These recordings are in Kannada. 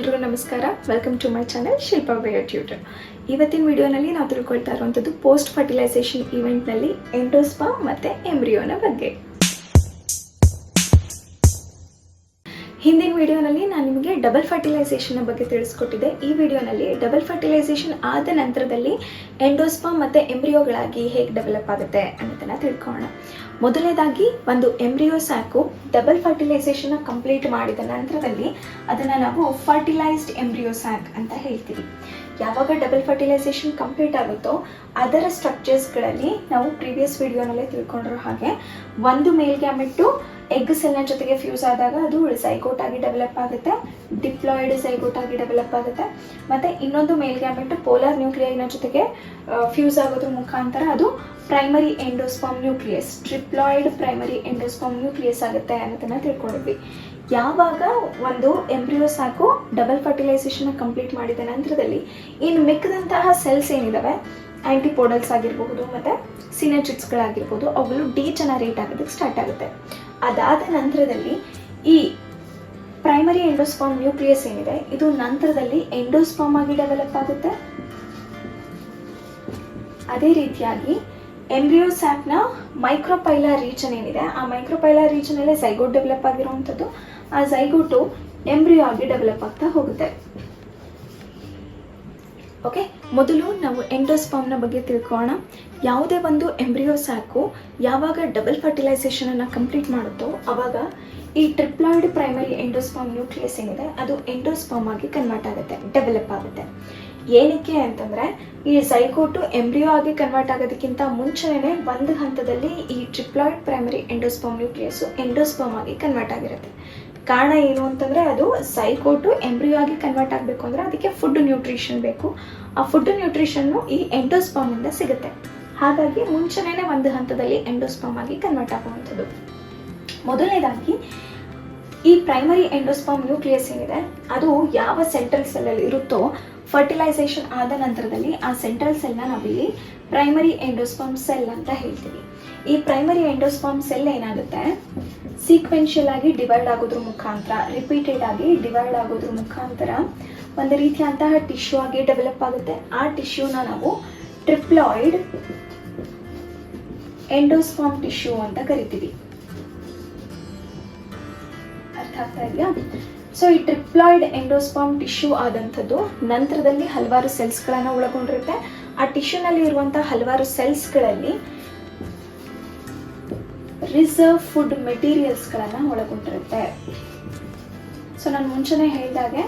ಎಲ್ರಿಗೂ ನಮಸ್ಕಾರ. Welcome to my channel Shilpa ಬೇಗ ಟ್ಯೂಟರ್ ಇವತ್ತಿನ ವಿಡಿಯೋನಲ್ಲಿ ನಾವು ತಿಳ್ಕೊಳ್ತಾ ಇರುವಂಥದ್ದು ಪೋಸ್ಟ್ ಫರ್ಟಿಲೈಸೇಷನ್ ಇವೆಂಟ್ನಲ್ಲಿ ಎಂಡೋಸ್ಪಾ ಮತ್ತು ಎಂಬ್ರಿಯೋನ ಬಗ್ಗೆ. ಹಿಂದಿನ ವಿಡಿಯೋನಲ್ಲಿ ನಾನು ನಿಮಗೆ ಡಬಲ್ ಫರ್ಟಿಲೈಸೇಷನ್ ಬಗ್ಗೆ ತಿಳಿಸ್ಕೊಟ್ಟಿದ್ದೆ. ಈ ವಿಡಿಯೋನಲ್ಲಿ ಡಬಲ್ ಫರ್ಟಿಲೈಸೇಷನ್ ಆದ ನಂತರದಲ್ಲಿ ಎಂಡೋಸ್ಪಾ ಮತ್ತು ಎಂಬ್ರಿಯೋಗಳಾಗಿ ಹೇಗೆ ಡೆವಲಪ್ ಆಗುತ್ತೆ ಅನ್ನೋದನ್ನು ತಿಳ್ಕೊಳ್ಳೋಣ. ಮೊದಲನೇದಾಗಿ ಒಂದು ಎಂಬ್ರಿಯೋ ಸಾಕು ಡಬಲ್ ಫರ್ಟಿಲೈಸೇಷನ್ ಕಂಪ್ಲೀಟ್ ಮಾಡಿದ ನಂತರದಲ್ಲಿ ಅದನ್ನು ನಾವು ಫರ್ಟಿಲೈಸ್ಡ್ ಎಂಬ್ರಿಯೋ ಸ್ಯಾಕ್ ಅಂತ ಹೇಳ್ತೀವಿ. ಯಾವಾಗ ಡಬಲ್ ಫರ್ಟಿಲೈಸೇಷನ್ ಕಂಪ್ಲೀಟ್ ಆಗುತ್ತೋ ಅದರ ಸ್ಟ್ರಕ್ಚರ್ಸ್ಗಳಲ್ಲಿ ನಾವು ಪ್ರೀವಿಯಸ್ ವಿಡಿಯೋನಲ್ಲೇ ತಿಳ್ಕೊಂಡಿರೋ ಹಾಗೆ ಒಂದು ಮೇಲ್ ಗ್ಯಾಮೆಟ್ಟು ಎಗ್ ಸೆಲ್ನ ಜೊತೆಗೆ ಫ್ಯೂಸ್ ಆದಾಗ ಅದು ಸೈಕೋಟ್ ಆಗಿ ಡೆವಲಪ್ ಆಗುತ್ತೆ ಡಿಪ್ಲಾಯ್ಡ್ ಸೈಕೋಟ್ ಆಗಿ ಡೆವಲಪ್ ಆಗುತ್ತೆ. ಮತ್ತೆ ಇನ್ನೊಂದು ಮೇಲ್ ಪೋಲಾರ್ ನ್ಯೂಕ್ಲಿಯೈನ ಜೊತೆಗೆ ಫ್ಯೂಸ್ ಆಗೋದ್ರ ಮುಖಾಂತರ ಅದು primary endosperm nucleus triploid primary endosperm nucleus ಆಗುತ್ತೆ ಅನ್ನೋದನ್ನ ತಿಳ್ಕೊಂಡಿದ್ವಿ. ಯಾವಾಗ ಒಂದು ಎಂಬ್ರಿಯೋ ಸಾಕು ಡಬಲ್ ಫರ್ಟಿಲೈಸೇಷನ್ ಕಂಪ್ಲೀಟ್ ಮಾಡಿದ ನಂತರದಲ್ಲಿ, ಇನ್ನು ಮಿಕ್ಕದಂತಹ ಸೆಲ್ಸ್ ಏನಿದಾವೆ ಆ್ಯಂಟಿಪೋಡಲ್ಸ್ ಆಗಿರಬಹುದು, ಮತ್ತು ಸಿನೆಚಿಟ್ಸ್ಗಳಾಗಿರ್ಬೋದು ಅವುಗಳು ಡಿಜನರೇಟ್ ಆಗೋದಕ್ಕೆ ಸ್ಟಾರ್ಟ್ ಆಗುತ್ತೆ. ಅದಾದ ನಂತರದಲ್ಲಿ ಈ ಪ್ರೈಮರಿ ಎಂಡೋಸ್ಪಾಮ್ ನ್ಯೂಕ್ಲಿಯಸ್ ಏನಿದೆ, ಇದು ನಂತರದಲ್ಲಿ ಎಂಡೋಸ್ಪಾಮ್ ಆಗಿ ಡೆವಲಪ್ ಆಗುತ್ತೆ. ಅದೇ ರೀತಿಯಾಗಿ ಎಂಬ್ರಿಯೋ ಸ್ಯಾಪ್ನ ಮೈಕ್ರೋಪೈಲಾ ರೀಜನ್ ಏನಿದೆ, ಆ ಮೈಕ್ರೋಪೈಲಾ ರೀಜನಲ್ಲೇ ಝೈಗೋಟ್ ಡೆವಲಪ್ ಆಗಿರುವಂಥದ್ದು, ಆ ಝೈಗೋಟು ಎಂಬ್ರಿಯೋ ಆಗಿ ಡೆವಲಪ್ ಆಗ್ತಾ ಹೋಗುತ್ತೆ. ಓಕೆ ಮೊದಲು ನಾವು ಎಂಡೋಸ್ಪಾಮ್ನ ಬಗ್ಗೆ ತಿಳ್ಕೊಳ್ಳೋಣ. ಯಾವುದೇ ಒಂದು ಎಂಬ್ರಿಯೋ ಸಾಕು, ಯಾವಾಗ ಡಬಲ್ ಫರ್ಟಿಲೈಸೇಷನನ್ನು ಕಂಪ್ಲೀಟ್ ಮಾಡುತ್ತೋ ಅವಾಗ ಈ ಟ್ರಿಪ್ಲಾಯ್ಡ್ ಪ್ರೈಮರಿ ಎಂಡೋಸ್ಪಾಮ್ ನ್ಯೂಕ್ಲಿಯಸ್ ಏನಿದೆ, ಅದು ಎಂಡೋಸ್ಪಾಮ್ ಆಗಿ ಕನ್ವರ್ಟ್ ಆಗುತ್ತೆ ಡೆವಲಪ್ ಆಗುತ್ತೆ. ಏನಕ್ಕೆ ಅಂತಂದ್ರೆ, ಈ ಸೈಕೋಟು ಎಂಬ್ರಿಯೋ ಆಗಿ ಕನ್ವರ್ಟ್ ಆಗೋದಕ್ಕಿಂತ ಮುಂಚೆನೇ ಒಂದು ಹಂತದಲ್ಲಿ ಈ triploid primary endosperm nucleus endosperm ಆಗಿ ಕನ್ವರ್ಟ್ ಆಗಿರುತ್ತೆ. ಕಾರಣ ಏನು ಅಂತಂದರೆ ಅದು ಸೈಕೋಟು ಎಂಬ್ರಿಯೋ ಆಗಿ ಕನ್ವರ್ಟ್ ಆಗಬೇಕು ಅಂದರೆ ಅದಕ್ಕೆ ಫುಡ್ ನ್ಯೂಟ್ರಿಷನ್ ಬೇಕು. ಆ ಫುಡ್ ನ್ಯೂಟ್ರಿಷನ್ನು ಈ ಎಂಡೋಸ್ಪಾಮಿಂದ ಸಿಗುತ್ತೆ. ಹಾಗಾಗಿ ಮುಂಚೆನೇ ಒಂದು ಹಂತದಲ್ಲಿ ಎಂಡೋಸ್ಪಾಮ್ ಆಗಿ ಕನ್ವರ್ಟ್ ಆಗುವಂಥದ್ದು. ಮೊದಲನೇದಾಗಿ, ಈ ಪ್ರೈಮರಿ ಎಂಡೋಸ್ಪಾಮ್ ನ್ಯೂಕ್ಲಿಯಸ್ ಏನಿದೆ, ಅದು ಯಾವ ಸೆಂಟ್ರಲ್ ಸೆಲ್ಲಲ್ಲಿ ಇರುತ್ತೋ ಫರ್ಟಿಲೈಸೇಷನ್ ಆದ ನಂತರದಲ್ಲಿ ಆ ಸೆಂಟ್ರಲ್ ಸೆಲ್ನ ನಾವಿಲ್ಲಿ ಪ್ರೈಮರಿ ಎಂಡೋಸ್ಪಾಮ್ ಸೆಲ್ ಅಂತ ಹೇಳ್ತೀವಿ. ಈ ಪ್ರೈಮರಿ ಎಂಡೋಸ್ಪಾಮ್ ಸೆಲ್ ಏನಾಗುತ್ತೆ? ಸೀಕ್ವೆನ್ಷಿಯಲ್ ಆಗಿ ಡಿವೈಡ್ ಆಗೋದ್ರ ಮುಖಾಂತರ ರಿಪೀಟೆಡ್ ಆಗಿ ಡಿವೈಡ್ ಆಗೋದ್ರ ಮುಖಾಂತರ ಒಂದು ರೀತಿಯಂತಹ ಟಿಶ್ಯೂ ಆಗಿ ಡೆವಲಪ್ ಆಗುತ್ತೆ. ಆ ಟಿಶ್ಯೂನ ನಾವು ಟ್ರಿಪ್ಲಾಯ್ಡ್ ಎಂಡೋಸ್ಫಾರ್ಮ್ ಟಿಶ್ಯೂ ಅಂತ ಕರಿತೀವಿ. ಅರ್ಥ ಆಗ್ತಾ ಇದೆಯಾ? ಸೊ ಈ ಟ್ರಿಪ್ಲಾಯ್ಡ್ ಎಂಡೋಸ್ಪಾಮ್ ಟಿಶ್ಯೂ ಆದಂಥದ್ದು ನಂತರದಲ್ಲಿ ಹಲವಾರು ಸೆಲ್ಸ್ಗಳನ್ನು ಒಳಗೊಂಡಿರುತ್ತೆ. ಆ ಟಿಶ್ಯೂನಲ್ಲಿ ಇರುವಂತಹ ಹಲವಾರು ಸೆಲ್ಸ್ಗಳಲ್ಲಿ ರಿಸರ್ವ್ ಫುಡ್ ಮೆಟೀರಿಯಲ್ಸ್ಗಳನ್ನು ಒಳಗೊಂಡಿರುತ್ತೆ. ಸೊ ನಾನು ಮುಂಚೆನೇ ಹೇಳಿದಾಗೆ,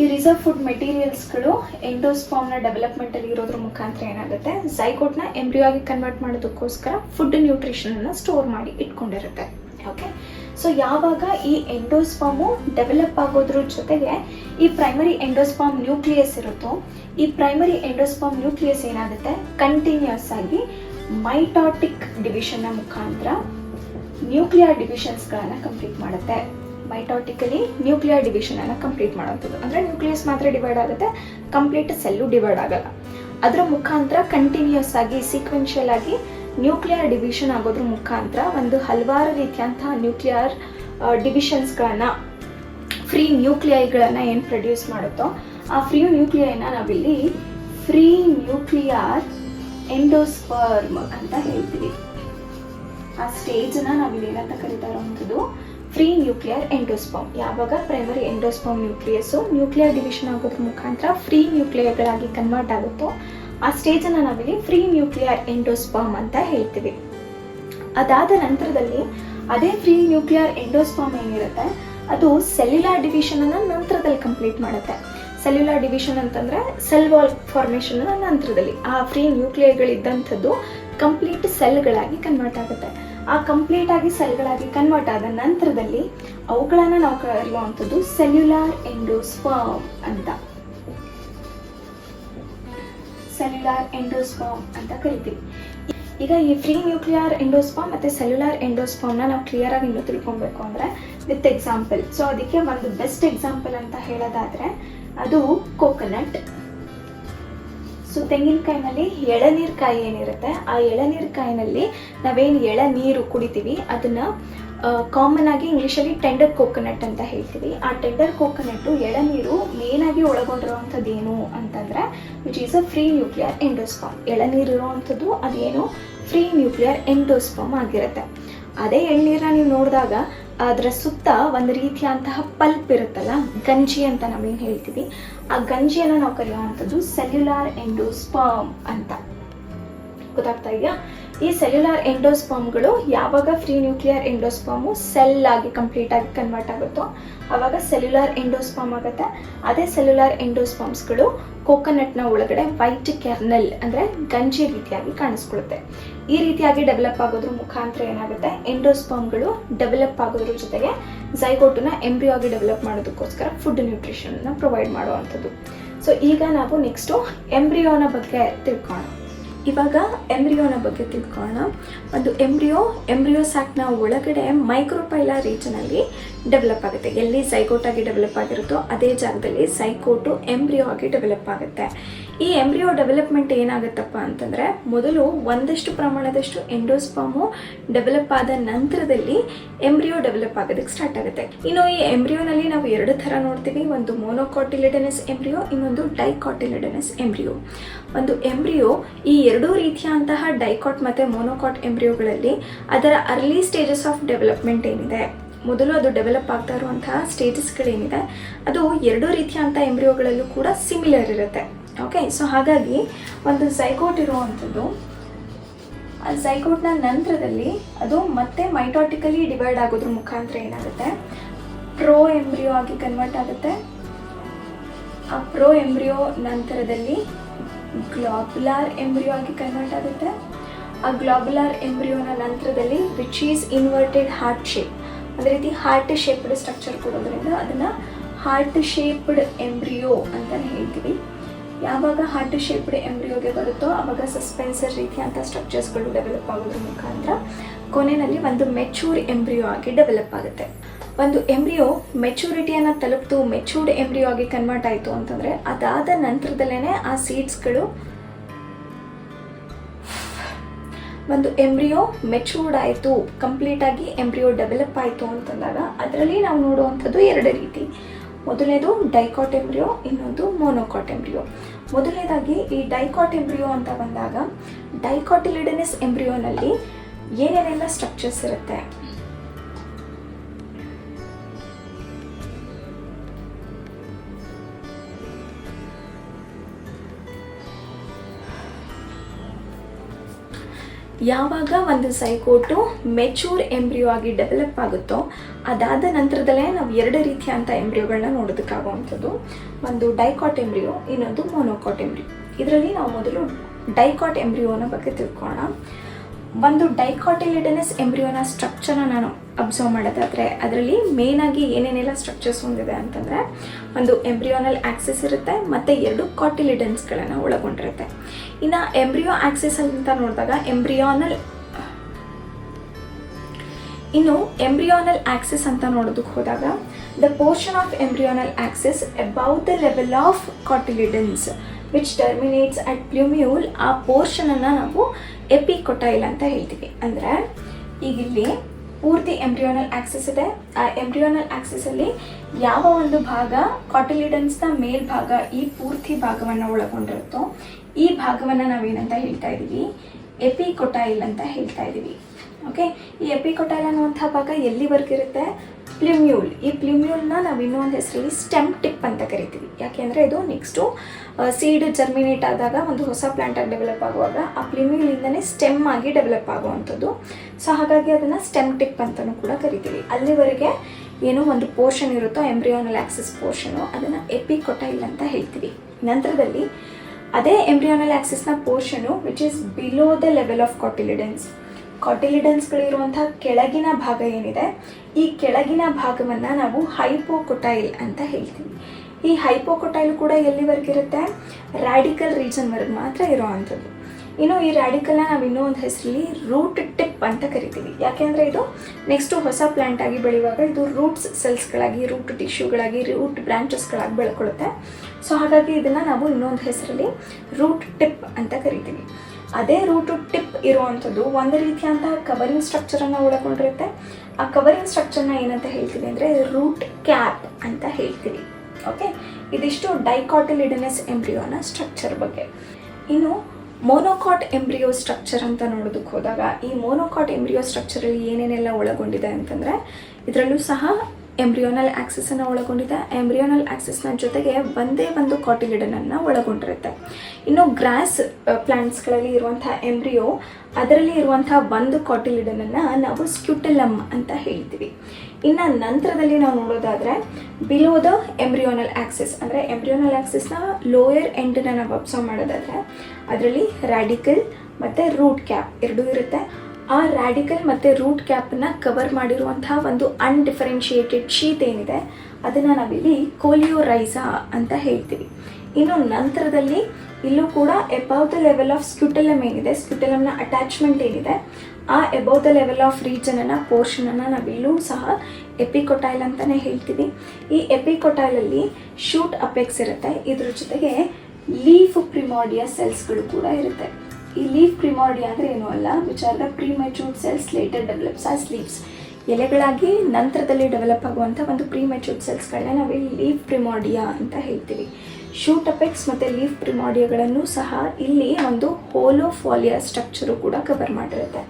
ಈ ರಿಸರ್ವ್ ಫುಡ್ ಮೆಟೀರಿಯಲ್ಸ್ಗಳು ಎಂಡೋಸ್ಪಾಮ್ನ ಡೆವಲಪ್ಮೆಂಟಲ್ಲಿ ಇರೋದ್ರ ಮುಖಾಂತರ ಏನಾಗುತ್ತೆ? ಝೈಕೋಟ್ನ ಎಂಬ್ರಿಯೋ ಆಗಿ ಕನ್ವರ್ಟ್ ಮಾಡೋದಕ್ಕೋಸ್ಕರ ಫುಡ್ ನ್ಯೂಟ್ರಿಷನನ್ನು ಸ್ಟೋರ್ ಮಾಡಿ ಇಟ್ಕೊಂಡಿರುತ್ತೆ. ಓಕೆ ಸೊ ಯಾವಾಗ ಈ ಎಂಡೋಸ್ಪಾಮು ಡೆವಲಪ್ ಆಗೋದ್ರ ಜೊತೆಗೆ ಈ ಪ್ರೈಮರಿ ಎಂಡೋಸ್ಪಾಮ್ ನ್ಯೂಕ್ಲಿಯಸ್ ಇರುತ್ತೋ, ಈ ಪ್ರೈಮರಿ ಎಂಡೋಸ್ಪಾಮ್ ನ್ಯೂಕ್ಲಿಯಸ್ ಏನಾಗುತ್ತೆ? ಕಂಟಿನ್ಯೂಸ್ ಆಗಿ ಮೈಟಾಟಿಕ್ ಡಿವಿಷನ್ನ ಮುಖಾಂತರ ನ್ಯೂಕ್ಲಿಯರ್ ಡಿವಿಷನ್ಸ್ಗಳನ್ನು ಕಂಪ್ಲೀಟ್ ಮಾಡುತ್ತೆ. ಮೈಟಾಟಿಕಲಿ ನ್ಯೂಕ್ಲಿಯರ್ ಡಿವಿಷನ್ ಅನ್ನ ಕಂಪ್ಲೀಟ್ ಮಾಡುವಂಥದ್ದು. ಅಂದರೆ ನ್ಯೂಕ್ಲಿಯಸ್ ಮಾತ್ರ ಡಿವೈಡ್ ಆಗುತ್ತೆ ಕಂಪ್ಲೀಟ್ ಸೆಲ್ಲು ಡಿವೈಡ್ ಆಗಲ್ಲ. ಅದರ ಮುಖಾಂತರ ಕಂಟಿನ್ಯೂಸ್ ಆಗಿ ಸೀಕ್ವೆನ್ಷಿಯಲ್ ಆಗಿ ನ್ಯೂಕ್ಲಿಯರ್ ಡಿವಿಷನ್ ಆಗೋದ್ರ ಮುಖಾಂತರ ಒಂದು ಹಲವಾರು ರೀತಿಯಂತಹ ನ್ಯೂಕ್ಲಿಯರ್ ಡಿವಿಷನ್ಸ್ಗಳನ್ನು ಫ್ರೀ ನ್ಯೂಕ್ಲಿಯೈಗಳನ್ನು ಏನು ಪ್ರೊಡ್ಯೂಸ್ ಮಾಡುತ್ತೋ, ಆ ಫ್ರೀ ನ್ಯೂಕ್ಲಿಯೈನ ನಾವಿಲ್ಲಿ ಫ್ರೀ ನ್ಯೂಕ್ಲಿಯರ್ ಎಂಡೋಸ್ಪರ್ಮ್ ಅಂತ ಹೇಳ್ತೀವಿ. ಆ ಸ್ಟೇಜ್ನ ನಾವಿಲ್ಲಿ ಏನಂತ ಕರಿತಾ ಇರೋವಂಥದ್ದು ಫ್ರೀ ನ್ಯೂಕ್ಲಿಯರ್ ಎಂಡೋಸ್ಪರ್ಮ್ ಯಾವಾಗ? Primary endosperm nucleus nuclear division ಆಗೋದ್ರ ಮುಖಾಂತರ ಫ್ರೀ ನ್ಯೂಕ್ಲಿಯರ್ಗಳಾಗಿ ಕನ್ವರ್ಟ್ ಆಗುತ್ತೋ, ಆ ಸ್ಟೇಜನ್ನು ನಾವಿಲ್ಲಿ ಫ್ರೀ ನ್ಯೂಕ್ಲಿಯರ್ ಎಂಡೋಸ್ಪರ್ಮ್ ಅಂತ ಹೇಳ್ತೀವಿ. ಅದಾದ ನಂತರದಲ್ಲಿ ಅದೇ ಫ್ರೀ ನ್ಯೂಕ್ಲಿಯರ್ ಎಂಡೋಸ್ಪರ್ಮ್ ಏನಿರುತ್ತೆ, ಅದು ಸೆಲ್ಯುಲಾರ್ ಡಿವಿಷನ್ ಅನ್ನ ನಂತರದಲ್ಲಿ ಕಂಪ್ಲೀಟ್ ಮಾಡುತ್ತೆ. ಸೆಲ್ಯುಲಾರ್ ಡಿವಿಷನ್ ಅಂತಂದ್ರೆ ಸೆಲ್ ವಾಲ್ ಫಾರ್ಮೇಷನ್ ನಂತರದಲ್ಲಿ. ಆ ಫ್ರೀ ನ್ಯೂಕ್ಲಿಯರ್ಗಳಿದ್ದಂಥದ್ದು ಕಂಪ್ಲೀಟ್ ಸೆಲ್ಗಳಾಗಿ ಕನ್ವರ್ಟ್ ಆಗುತ್ತೆ. ಆ ಕಂಪ್ಲೀಟ್ ಆಗಿ ಸೆಲ್ಗಳಾಗಿ ಕನ್ವರ್ಟ್ ಆದ ನಂತರದಲ್ಲಿ ಅವುಗಳನ್ನ ನಾವು ಕರೆಯುವಂಥದ್ದು ಸೆಲ್ಯುಲಾರ್ ಎಂಡೋಸ್ಫಾಮ್ ಅಂತ. ಸೆಲ್ಯುಲಾರ್ ಎಂಡೋಸ್ಫಾಮ್ ಅಂತ ಕರಿತೀವಿ. ಈಗ ಈ ಫ್ರೀ ನ್ಯೂಕ್ಲಿಯರ್ ಎಂಡೋಸ್ಫಾಮ್ ಮತ್ತೆ ಸೆಲ್ಯುಲಾರ್ ಎಂಡೋಸ್ಪಾಮ್ನ ನಾವು ಕ್ಲಿಯರ್ ಆಗಿ ಇನ್ನೂ ತಿಳ್ಕೊಬೇಕು ಅಂದ್ರೆ ವಿತ್ ಎಕ್ಸಾಂಪಲ್ ಸೊ ಅದಕ್ಕೆ ಒಂದು ಬೆಸ್ಟ್ ಎಕ್ಸಾಂಪಲ್ ಅಂತ ಹೇಳೋದಾದರೆ ಅದು ಕೋಕೋನಟ್. ಸೊ, ತೆಂಗಿನಕಾಯಿನಲ್ಲಿ ಎಳನೀರು ಕಾಯಿ ಏನಿರುತ್ತೆ, ಆ ಎಳನೀರು ಕಾಯಿನಲ್ಲಿ ನಾವೇನು ಎಳನೀರು ಕುಡಿತೀವಿ, ಅದನ್ನ ಕಾಮನ್ ಆಗಿ ಇಂಗ್ಲೀಷಲ್ಲಿ ಟೆಂಡರ್ ಕೋಕೋನಟ್ ಅಂತ ಹೇಳ್ತೀವಿ. ಆ ಟೆಂಡರ್ ಕೋಕೋನಟ್ಟು ಎಳನೀರು ಮೇನ್ ಆಗಿ ಒಳಗೊಂಡಿರುವಂಥದ್ದು ಏನು ಅಂತಂದ್ರೆ which is a free nuclear endosperm ಎಳನೀರು ಇರುವಂಥದ್ದು ಅದೇನು ಫ್ರೀ ನ್ಯೂಕ್ಲಿಯರ್ ಎಂಡೋಸ್ಪಾಮ್ ಆಗಿರುತ್ತೆ. ಅದೇ ಎಳ್ನೀರನ್ನ ನೀವು ನೋಡಿದಾಗ ಅದರ ಸುತ್ತ ಒಂದು ರೀತಿಯಂತಹ ಪಲ್ಪ್ ಇರುತ್ತಲ್ಲ, ಗಂಜಿ ಅಂತ ನಾವೇನು ಹೇಳ್ತೀವಿ. ಆ ಗಂಜಿಯನ್ನು ನಾವು ಕರೆಯುವಂಥದ್ದು ಸೆಲ್ಯುಲಾರ್ ಎಂಡೋಸ್ಪರ್ಮ್ ಅಂತ. ಗೊತ್ತಾಗ್ತಾ ಇದೆಯಾ? ಈ ಸೆಲ್ಯುಲಾರ್ ಎಂಡೋಸ್ಪರ್ಮ್ಗಳು ಯಾವಾಗ ಫ್ರೀ ನ್ಯೂಕ್ಲಿಯರ್ ಎಂಡೋಸ್ಪರ್ಮು ಸೆಲ್ ಆಗಿ ಕಂಪ್ಲೀಟ್ ಆಗಿ ಕನ್ವರ್ಟ್ ಆಗುತ್ತೋ ಆವಾಗ ಸೆಲ್ಯುಲಾರ್ ಎಂಡೋಸ್ಪಾಮ್ ಆಗುತ್ತೆ. ಅದೇ ಸೆಲ್ಯುಲಾರ್ ಎಂಡೋಸ್ಪಾಮ್ಸ್ಗಳು ಕೋಕೋನಟ್ನ ಒಳಗಡೆ ವೈಟ್ ಕೆರ್ನಲ್ ಅಂದರೆ ಗಂಜಿ ರೀತಿಯಾಗಿ ಕಾಣಿಸ್ಕೊಳುತ್ತೆ. ಈ ರೀತಿಯಾಗಿ ಡೆವಲಪ್ ಆಗೋದ್ರ ಮುಖಾಂತರ ಏನಾಗುತ್ತೆ? ಎಂಡೋಸ್ಪಾಮ್ಗಳು ಡೆವಲಪ್ ಆಗೋದ್ರ ಜೊತೆಗೆ ಝೈಗೋಟನ್ನ ಎಂಬ್ರಿಯೋ ಆಗಿ ಡೆವಲಪ್ ಮಾಡೋದಕ್ಕೋಸ್ಕರ ಫುಡ್ ನ್ಯೂಟ್ರಿಷನ್ನ ಪ್ರೊವೈಡ್ ಮಾಡುವಂಥದ್ದು. ಸೊ ಈಗ ನಾವು ನೆಕ್ಸ್ಟು ಎಂಬ್ರಿಯೋನ ಬಗ್ಗೆ ತಿಳ್ಕೋಣ ಇವಾಗ ಎಂಬ್ರಿಯೋನ ಬಗ್ಗೆ ತಿಳ್ಕೊಳ್ಳೋಣ ಒಂದು ಎಂಬ್ರಿಯೋ ಎಂಬ್ರಿಯೋ ಸ್ಯಾಕ್ನ ಒಳಗಡೆ ಮೈಕ್ರೋಪೈಲಾ ರೀಜನಲ್ಲಿ ಡೆವಲಪ್ ಆಗುತ್ತೆ. ಎಲ್ಲಿ ಸೈಕೋಟ್ ಆಗಿ ಡೆವಲಪ್ ಆಗಿರುತ್ತೋ ಅದೇ ಜಾಗದಲ್ಲಿ ಸೈಕೋಟು ಎಂಬ್ರಿಯೋ ಆಗಿ ಡೆವಲಪ್ ಆಗುತ್ತೆ. ಈ ಎಂಬ್ರಿಯೋ ಡೆವಲಪ್ಮೆಂಟ್ ಏನಾಗುತ್ತಪ್ಪ ಅಂತಂದರೆ ಮೊದಲು ಒಂದಷ್ಟು ಪ್ರಮಾಣದಷ್ಟು ಎಂಡೋಸ್ಪಾಮು ಡೆವಲಪ್ ಆದ ನಂತರದಲ್ಲಿ ಎಂಬ್ರಿಯೋ ಡೆವಲಪ್ ಆಗೋದಕ್ಕೆ ಸ್ಟಾರ್ಟ್ ಆಗುತ್ತೆ. ಇನ್ನು ಈ ಎಂಬ್ರಿಯೋನಲ್ಲಿ ನಾವು ಎರಡು ಥರ ನೋಡ್ತೀವಿ. ಒಂದು ಮೋನೋಕಾಟಿಲಿಡನಸ್ ಎಂಬ್ರಿಯೋ ಇನ್ನೊಂದು ಡೈಕಾಟಿಲಿಡನಸ್ ಎಂಬ್ರಿಯೋ ಒಂದು ಎಂಬ್ರಿಯೋ ಈ ಎರಡೂ ರೀತಿಯಾದಂತಹ ಡೈಕಾಟ್ ಮತ್ತು ಮೋನೋಕಾಟ್ ಎಂಬ್ರಿಯೋಗಳಲ್ಲಿ ಅದರ ಅರ್ಲಿ ಸ್ಟೇಜಸ್ ಆಫ್ ಡೆವಲಪ್ಮೆಂಟ್ ಏನಿದೆ? ಮೊದಲು ಅದು ಡೆವಲಪ್ ಆಗ್ತಾ ಇರುವಂತಹ ಸ್ಟೇಜಸ್ಗಳೇನಿದೆ ಅದು ಎರಡೂ ರೀತಿಯಾದಂಥ ಎಂಬ್ರಿಯೋಗಳಲ್ಲೂ ಕೂಡ ಸಿಮಿಲರ್ ಇರುತ್ತೆ. ಓಕೆ ಸೊ ಹಾಗಾಗಿ ಒಂದು ಸೈಕೋಟ್ ಇರುವಂಥದ್ದು, ಆ ಝೈಕೋಟ್ನ ನಂತರದಲ್ಲಿ ಅದು ಮತ್ತೆ ಮೈಟಾಟಿಕಲಿ ಡಿವೈಡ್ ಆಗೋದ್ರ ಮುಖಾಂತರ ಏನಾಗುತ್ತೆ? ಪ್ರೋ ಎಂಬ್ರಿಯೋ ಆಗಿ ಕನ್ವರ್ಟ್ ಆಗುತ್ತೆ. ಆ ಪ್ರೋ ಎಂಬ್ರಿಯೋ ನಂತರದಲ್ಲಿ ಗ್ಲಾಬುಲಾರ್ ಎಂಬ್ರಿಯೋ ಆಗಿ ಕನ್ವರ್ಟ್ ಆಗುತ್ತೆ. ಆ ಗ್ಲಾಬ್ಯುಲಾರ್ ಎಂಬ್ರಿಯೋನ ನಂತರದಲ್ಲಿ which is inverted heart shape ಅದೇ ರೀತಿ ಹಾರ್ಟ್ ಶೇಪ್ಡ್ ಸ್ಟ್ರಕ್ಚರ್ ಕೊಡೋದ್ರಿಂದ ಅದನ್ನು ಹಾರ್ಟ್ ಶೇಪ್ಡ್ ಎಂಬ್ರಿಯೋ ಅಂತಲೇ ಹೇಳ್ತೀವಿ. ಯಾವಾಗ ಹಾರ್ಟ್ ಶೇಪ್ಡ್ ಎಂಬ್ರಿಯೋಗೆ ಬರುತ್ತೋ ಆವಾಗ ಸಸ್ಪೆನ್ಸರ್ ರೀತಿಯಂಥ ಸ್ಟ್ರಕ್ಚರ್ಸ್ಗಳು ಡೆವಲಪ್ ಆಗೋದ್ರ ಮುಖಾಂತರ ಕೊನೆಯಲ್ಲಿ ಒಂದು ಮೆಚೂರ್ ಎಂಬ್ರಿಯೋ ಆಗಿ ಡೆವಲಪ್ ಆಗುತ್ತೆ. ಒಂದು ಎಂಬ್ರಿಯೋ ಮೆಚೂರಿಟಿಯನ್ನು ತಲುಪ್ತು ಮೆಚೂರ್ಡ್ ಎಂಬ್ರಿಯೋ ಆಗಿ ಕನ್ವರ್ಟ್ ಆಯಿತು ಅಂತಂದರೆ ಅದಾದ ನಂತರದಲ್ಲೇ ಆ ಸೀಡ್ಸ್ಗಳು ಒಂದು ಎಂಬ್ರಿಯೋ ಮೆಚೂರ್ಡ್ ಆಯಿತು ಕಂಪ್ಲೀಟಾಗಿ ಎಂಬ್ರಿಯೋ ಡೆವಲಪ್ ಆಯಿತು ಅಂತಂದಾಗ ಅದರಲ್ಲಿ ನಾವು ನೋಡುವಂಥದ್ದು ಎರಡು ರೀತಿ. ಮೊದಲನೇದು ಡೈಕಾಟ್ ಎಂಬ್ರಿಯೋ ಇನ್ನೊಂದು ಮೋನೋಕಾಟ್ ಎಂಬ್ರಿಯೋ ಮೊದಲನೇದಾಗಿ ಈ ಡೈಕಾಟ್ ಎಂಬ್ರಿಯೋ ಅಂತ ಬಂದಾಗ ಡೈಕಾಟಿಲಿಡನಸ್ ಎಂಬ್ರಿಯೋನಲ್ಲಿ ಏನೇನೆಲ್ಲ ಸ್ಟ್ರಕ್ಚರ್ಸ್ ಇರುತ್ತೆ? ಯಾವಾಗ ಒಂದು ಸೈಕೋಟು ಮೆಚೂರ್ ಎಂಬ್ರಿಯೋ ಆಗಿ ಡೆವಲಪ್ ಆಗುತ್ತೋ ಅದಾದ ನಂತರದಲ್ಲೇ ನಾವು ಎರಡು ರೀತಿಯ ಅಂತ ಎಂಬ್ರಿಯೋಗಳನ್ನ ನೋಡೋದಕ್ಕಾಗುವಂಥದ್ದು. ಒಂದು ಡೈಕಾಟ್ ಎಂಬ್ರಿಯೋ, ಇನ್ನೊಂದು ಮೋನೋಕಾಟ್ ಎಂಬ್ರಿಯೋ. ಇದರಲ್ಲಿ ನಾವು ಮೊದಲು ಡೈಕಾಟ್ ಎಂಬ್ರಿಯೋನ ಬಗ್ಗೆ ತಿಳ್ಕೊಳ್ಳೋಣ ಒಂದು ಡೈಕಾಟಿಲಿಡನಸ್ ಎಂಬ್ರಿಯೋನ ಸ್ಟ್ರಕ್ಚರ್ನ ನಾನು ಅಬ್ಸರ್ವ್ ಮಾಡೋದಾದರೆ ಅದರಲ್ಲಿ ಮೇಯ್ನಾಗಿ ಏನೇನೆಲ್ಲ ಸ್ಟ್ರಕ್ಚರ್ಸ್ ಹೊಂದಿದೆ ಅಂತಂದರೆ ಒಂದು ಎಂಬ್ರಿಯೋನಲ್ ಆಕ್ಸಿಸ್ ಇರುತ್ತೆ, ಮತ್ತು ಎರಡು ಕಾಟಿಲಿಡನ್ಸ್ಗಳನ್ನು ಒಳಗೊಂಡಿರುತ್ತೆ. ಇನ್ನು ಎಂಬ್ರಿಯೋ ಆಕ್ಸಿಸ್ ಅಂತ ನೋಡಿದಾಗ ಎಂಬ್ರಿಯೋನಲ್ ಇನ್ನು ಎಂಬ್ರಿಯೋನಲ್ ಆಕ್ಸಿಸ್ ಅಂತ ನೋಡೋದಕ್ಕೆ ಹೋದಾಗ the portion of embryonal axis about the level of cotyledons which terminates at plumule ಆ ಪೋರ್ಷನನ್ನು ನಾವು ಎಪಿಕೊಟೈಲ್ ಅಂತ ಹೇಳ್ತೀವಿ. ಅಂದರೆ, ಈಗ ಇಲ್ಲಿ ಪೂರ್ತಿ ಎಂಬ್ರಿಯೋನಲ್ ಆಕ್ಸಿಸ್ ಇದೆ. ಆ ಎಂಬ್ರಿಯೋನಲ್ ಆಕ್ಸಿಸಲ್ಲಿ ಯಾವ ಒಂದು ಭಾಗ ಕಾಟಿಲಿಡನ್ಸ್ನ ಮೇಲ್ಭಾಗ ಈ ಪೂರ್ತಿ ಭಾಗವನ್ನು ಒಳಗೊಂಡಿರುತ್ತೋ, ಈ ಭಾಗವನ್ನು ನಾವೇನಂತ ಹೇಳ್ತಾ ಇದ್ದೀವಿ ಎಪಿಕೊಟೈಲ್ ಅಂತ ಹೇಳ್ತಾ ಇದ್ದೀವಿ ಓಕೆ ಈ ಎಪಿಕೊಟೈಲ್ ಅನ್ನುವಂಥ ಭಾಗ ಎಲ್ಲಿವರೆಗೂ ಇರುತ್ತೆ ಪ್ಲಿಮ್ಯೂಲ್ ಈ ಪ್ಲಿಮ್ಯೂಲ್ನ ನಾವು ಇನ್ನೊಂದು ಹೆಸರಲ್ಲಿ ಸ್ಟೆಮ್ ಟಿಪ್ ಅಂತ ಕರಿತೀವಿ. ಯಾಕೆಂದರೆ ಇದು ನೆಕ್ಸ್ಟು ಸೀಡ್ ಜರ್ಮಿನೇಟ್ ಆದಾಗ ಒಂದು ಹೊಸ ಪ್ಲಾಂಟಾಗಿ ಡೆವಲಪ್ ಆಗುವಾಗ ಆ ಪ್ಲ್ಯೂಮ್ಯೂಲಿಂದನೇ ಸ್ಟೆಮ್ ಆಗಿ ಡೆವಲಪ್ ಆಗುವಂಥದ್ದು. ಸೊ ಹಾಗಾಗಿ ಅದನ್ನು ಸ್ಟೆಮ್ ಟಿಪ್ ಅಂತಲೂ ಕೂಡ ಕರಿತೀವಿ. ಅಲ್ಲಿವರೆಗೆ ಏನೋ ಒಂದು ಪೋರ್ಷನ್ ಇರುತ್ತೋ ಎಂಬ್ರಿಯೋನಲ್ ಆಕ್ಸಿಸ್ ಪೋರ್ಷನು ಅದನ್ನು ಎಪಿಕೊಟೈಲ್ ಅಂತ ಹೇಳ್ತೀವಿ. ನಂತರದಲ್ಲಿ ಅದೇ embryonal ಆಕ್ಸಿಸ್ನ portion which is below the level of cotyledons ಕಾಟಿಲಿಡನ್ಸ್ಗಳಿರುವಂಥ ಕೆಳಗಿನ ಭಾಗ ಏನಿದೆ, ಈ ಕೆಳಗಿನ ಭಾಗವನ್ನು ನಾವು ಹೈಪೋಕೊಟೈಲ್ ಅಂತ ಹೇಳ್ತೀವಿ. ಈ ಹೈಪೋಕೊಟೈಲ್ ಕೂಡ ಎಲ್ಲಿವರೆಗಿರುತ್ತೆ ರ್ಯಾಡಿಕಲ್ ರೀಜನ್ವರೆಗೆ ಮಾತ್ರ ಇರೋವಂಥದ್ದು ಇನ್ನು ಈ ರ್ಯಾಡಿಕಲ್ನ ನಾವು ಇನ್ನೂ ಒಂದು ಹೆಸರಲ್ಲಿ ರೂಟ್ ಟಿಪ್ ಅಂತ ಕರಿತೀವಿ. ಯಾಕೆಂದರೆ ಇದು ನೆಕ್ಸ್ಟು ಹೊಸ ಪ್ಲ್ಯಾಂಟ್ ಆಗಿ ಬೆಳೆಯುವಾಗ ಇದು ರೂಟ್ಸ್ ಸೆಲ್ಸ್ಗಳಾಗಿ ರೂಟ್ ಟಿಶ್ಯೂಗಳಾಗಿ ರೂಟ್ ಬ್ರ್ಯಾಂಚಸ್ಗಳಾಗಿ ಬೆಳ್ಕೊಳ್ಳುತ್ತೆ. ಸೊ ಹಾಗಾಗಿ ಇದನ್ನು ನಾವು ಇನ್ನೊಂದು ಹೆಸರಲ್ಲಿ ರೂಟ್ ಟಿಪ್ ಅಂತ ಕರಿತೀವಿ. ಅದೇ ರೂಟು ಟಿಪ್ ಇರುವಂಥದ್ದು, ಒಂದು ರೀತಿಯಾದಂತಹ ಕವರಿಂಗ್ ಸ್ಟ್ರಕ್ಚರನ್ನು ಒಳಗೊಂಡಿರುತ್ತೆ. ಆ ಕವರಿಂಗ್ ಸ್ಟ್ರಕ್ಚರ್ನ ಏನಂತ ಹೇಳ್ತೀವಿ ಅಂದರೆ ರೂಟ್ ಕ್ಯಾಪ್ ಅಂತ ಹೇಳ್ತೀವಿ. ಓಕೆ ಇದಿಷ್ಟು ಡೈಕಾಟಿಲಿಡನಸ್ ಎಂಬ್ರಿಯೋನ ಸ್ಟ್ರಕ್ಚರ್ ಬಗ್ಗೆ. ಇನ್ನು ಮೋನೋಕಾಟ್ ಎಂಬ್ರಿಯೋ ಸ್ಟ್ರಕ್ಚರ್ ಅಂತ ನೋಡೋದಕ್ಕೆ ಹೋದಾಗ, ಈ ಮೋನೋಕಾಟ್ ಎಂಬ್ರಿಯೋ ಸ್ಟ್ರಕ್ಚರಲ್ಲಿ ಏನೇನೆಲ್ಲ ಒಳಗೊಂಡಿದೆ ಅಂತಂದರೆ, ಇದರಲ್ಲೂ ಸಹ ಎಂಬ್ರಿಯೋನಲ್ ಆಕ್ಸಿಸನ್ನು ಒಳಗೊಂಡಿದೆ. ಎಂಬ್ರಿಯೋನಲ್ನ ಜೊತೆಗೆ ಒಂದೇ ಒಂದು ಕಾಟಿಲಿಡನನ್ನು ಒಳಗೊಂಡಿರುತ್ತೆ. ಇನ್ನು ಗ್ರಾಸ್ ಪ್ಲಾಂಟ್ಸ್ಗಳಲ್ಲಿ ಇರುವಂಥ ಎಂಬ್ರಿಯೋ ಅದರಲ್ಲಿ ಇರುವಂಥ ಒಂದು ಕಾಟಿಲಿಡನನ್ನು ನಾವು ಸ್ಕ್ಯೂಟಲಮ್ ಅಂತ ಹೇಳ್ತೀವಿ. ಇನ್ನು ನಂತರದಲ್ಲಿ ನಾವು ನೋಡೋದಾದರೆ ಬಿಲೋ ದ ಎಂಬ್ರಿಯೋನಲ್ ಆಕ್ಸಿಸ್ ಅಂದರೆ ಎಂಬ್ರಿಯೋನಲ್ ಆಕ್ಸಿಸ್ನ ಲೋಯರ್ ಎಂಡನ್ನು ನಾವು ಅಬ್ಸರ್ವ್ ಮಾಡೋದಾದರೆ, ಅದರಲ್ಲಿ ರ್ಯಾಡಿಕಲ್ ಮತ್ತು ರೂಟ್ ಕ್ಯಾಪ್ ಎರಡೂ ಇರುತ್ತೆ. ಆ ರ್ಯಾಡಿಕಲ್ ಮತ್ತು ರೂಟ್ ಕ್ಯಾಪನ್ನು ಕವರ್ ಮಾಡಿರುವಂತಹ ಒಂದು ಅನ್ಡಿಫರೆನ್ಷಿಯೇಟೆಡ್ ಶೀಟ್ ಏನಿದೆ, ಅದನ್ನು ನಾವಿಲ್ಲಿ ಕೋಲಿಯೋರೈಸಾ ಅಂತ ಹೇಳ್ತೀವಿ. ಇನ್ನು ನಂತರದಲ್ಲಿ ಇಲ್ಲೂ ಕೂಡ above the level of scutellum ಏನಿದೆ ಸ್ಕ್ಯೂಟಲಮ್ನ ಅಟ್ಯಾಚ್ಮೆಂಟ್ ಏನಿದೆ, ಆ ಎಬೌವ್ ದ ಲೆವೆಲ್ ಆಫ್ ರೀಜನನ್ನು ಪೋರ್ಷನನ್ನು ನಾವಿಲ್ಲೂ ಸಹ ಎಪಿಕೊಟೈಲ್ ಅಂತಲೇ ಹೇಳ್ತೀವಿ. ಈ ಎಪಿಕೊಟೈಲಲ್ಲಿ ಶೂಟ್ ಅಪೆಕ್ಸ್ ಇರುತ್ತೆ. ಇದ್ರ ಜೊತೆಗೆ ಲೀಫ್ ಪ್ರಿಮಾಡಿಯಾ ಸೆಲ್ಸ್ಗಳು ಕೂಡ ಇರುತ್ತೆ. ಈ ಲೀಫ್ ಪ್ರಿಮಾರ್ಡಿ ಅಂದರೆ ಏನೂ ಅಲ್ಲ? Which are the premature cells later develops as leaves ಎಲೆಗಳಾಗಿ ನಂತರದಲ್ಲಿ ಡೆವಲಪ್ ಆಗುವಂಥ ಒಂದು ಪ್ರಿಮೆಚೂರ್ಡ್ ಸೆಲ್ಸ್ಗಳನ್ನ ನಾವು ಇಲ್ಲಿ ಲೀಫ್ ಪ್ರಿಮಾರ್ಡಿಯಾ ಅಂತ ಹೇಳ್ತೀವಿ. ಶೂಟ್ ಅಪೆಕ್ಸ್ ಮತ್ತು ಲೀಫ್ ಪ್ರಿಮಾರ್ಡಿಯಾಗಳನ್ನು ಸಹ ಇಲ್ಲಿ ಒಂದು ಹೋಲೋಫಾಲಿಯಾ ಸ್ಟ್ರಕ್ಚರು ಕೂಡ ಕವರ್ ಮಾಡಿರುತ್ತೆ.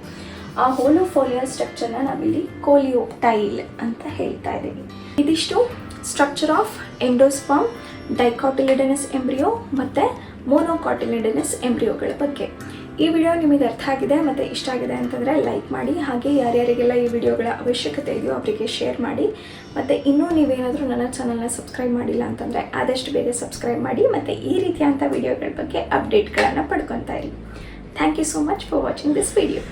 ಆ ಹೋಲೋಫೋಲಿಯಾ ಸ್ಟ್ರಕ್ಚರ್ನ ನಾವಿಲ್ಲಿ ಕೋಲಿಯೋಟೈಲ್ ಅಂತ ಹೇಳ್ತಾ ಇದ್ದೀವಿ. ಇದಿಷ್ಟು structure of endosperm dicotyledonous embryo ಮತ್ತು ಮೋನೋಕಾಟಿಲಿಡನಸ್ ಎಂಬ್ರಿಯೋಗಳ ಬಗ್ಗೆ. ಈ ವಿಡಿಯೋ ನಿಮಗೆ ಅರ್ಥ ಆಗಿದೆ ಮತ್ತು ಇಷ್ಟ ಆಗಿದೆ ಅಂತಂದರೆ ಲೈಕ್ ಮಾಡಿ, ಹಾಗೆ ಯಾರ್ಯಾರಿಗೆಲ್ಲ ಈ ವಿಡಿಯೋಗಳ ಅವಶ್ಯಕತೆ ಇದೆಯೋ ಅವರಿಗೆ ಶೇರ್ ಮಾಡಿ. ಮತ್ತು ಇನ್ನೂ ನೀವೇನಾದರೂ ನನ್ನ ಚಾನಲ್ನ ಸಬ್ಸ್ಕ್ರೈಬ್ ಮಾಡಿಲ್ಲ ಅಂತಂದರೆ ಆದಷ್ಟು ಬೇಗ ಸಬ್ಸ್ಕ್ರೈಬ್ ಮಾಡಿ ಮತ್ತು ಈ ರೀತಿಯಾದಂಥ ವಿಡಿಯೋಗಳ ಬಗ್ಗೆ ಅಪ್ಡೇಟ್ಗಳನ್ನು ಪಡ್ಕೊತಾ ಇರಿ. Thank you so much for watching this video